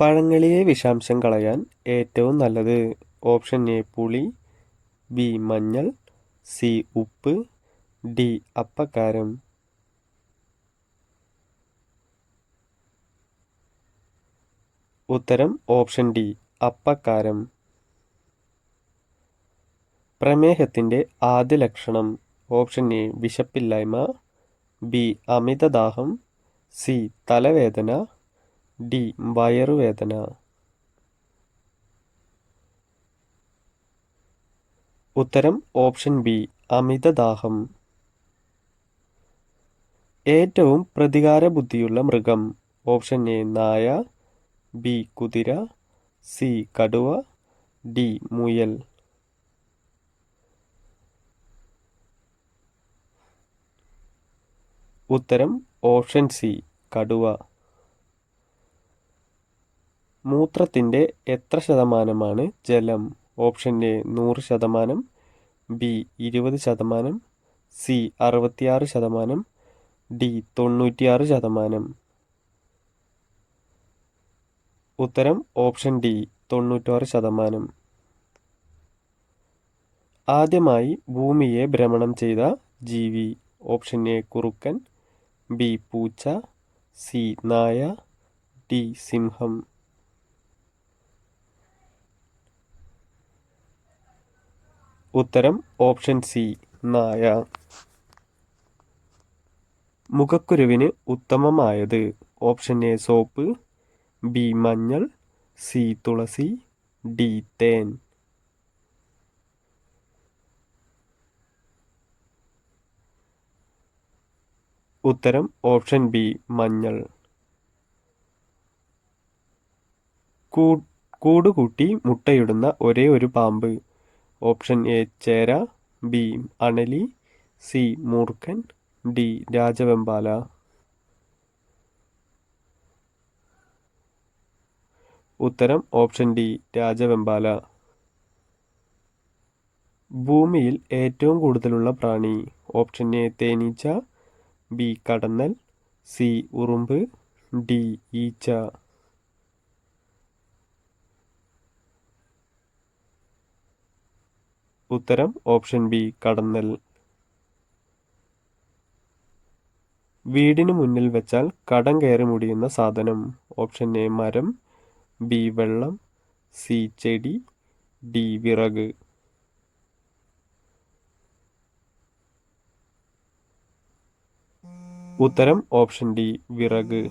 പഴങ്ങളിലെ വിഷാംശം കളയാൻ ഏറ്റവും നല്ലത് ഓപ്ഷൻ എ പുളി ബി മഞ്ഞൾ സി ഉപ്പ് ഡി അപ്പക്കാരം. ഉത്തരം ഓപ്ഷൻ ഡി അപ്പക്കാരം. പ്രമേഹത്തിന്റെ ആദ്യ ലക്ഷണം ഓപ്ഷൻ എ വിശപ്പില്ലായ്മ ബി അമിതദാഹം സി തലവേദന ഡി വയറുവേദന. ഉത്തരം ഓപ്ഷൻ ബി അമിതദാഹം. ഏറ്റവും പ്രതികാര ബുദ്ധിയുള്ള മൃഗം. ഓപ്ഷൻ എ നായ. ബി കുതിര. സി കടുവ. ഡി മുയൽ. ഉത്തരം ഓപ്ഷൻ സി കടുവ. മൂത്രത്തിന്റെ എത്ര ശതമാനമാണ് ജലം? ഓപ്ഷൻ എ നൂറ് ശതമാനം ബി ഇരുപത് ശതമാനം സി അറുപത്തിയാറ് ശതമാനം ഡി തൊണ്ണൂറ്റിയാറ് ശതമാനം. ഉത്തരം ഓപ്ഷൻ ഡി തൊണ്ണൂറ്റാറ് ശതമാനം. ആദ്യമായി ഭൂമിയെ ഭ്രമണം ചെയ്ത ജീവി ഓപ്ഷൻ എ കുറുക്കൻ ബി പൂച്ച സി നായ ഡി സിംഹം. ഉത്തരം ഓപ്ഷൻ സി നായ. മുഖക്കുരുവിന് ഉത്തമമായത് ഓപ്ഷൻ എ സോപ്പ് ബി മഞ്ഞൾ സി തുളസി ഡി തേൻ. ഉത്തരം ഓപ്ഷൻ ബി മഞ്ഞൾ. കൂടുകൂട്ടി മുട്ടയിടുന്ന ഒരേ ഒരു പാമ്പ്. ഓപ്ഷൻ എ ചേര ബി അണലി സി മൂർഖൻ ഡി രാജവെമ്പാല. ഉത്തരം ഓപ്ഷൻ ഡി രാജവെമ്പാല. ഭൂമിയിൽ ഏറ്റവും കൂടുതലുള്ള പ്രാണി ഓപ്ഷൻ എ തേനീച്ച ബി കടന്നൽ സി ഉറുമ്പ് ഡി ഈച്ച. ഉത്തരം ഓപ്ഷൻ ബി കടന്നൽ. വീടിന് മുന്നിൽ വെച്ചാൽ കടം കയറി മുടിയുന്ന സാധനം. ഓപ്ഷൻ എ മരം. ബി വെള്ളം. സി ചെടി. ഡി വിറക്. ഉത്തരം ഓപ്ഷൻ ഡി വിറക്.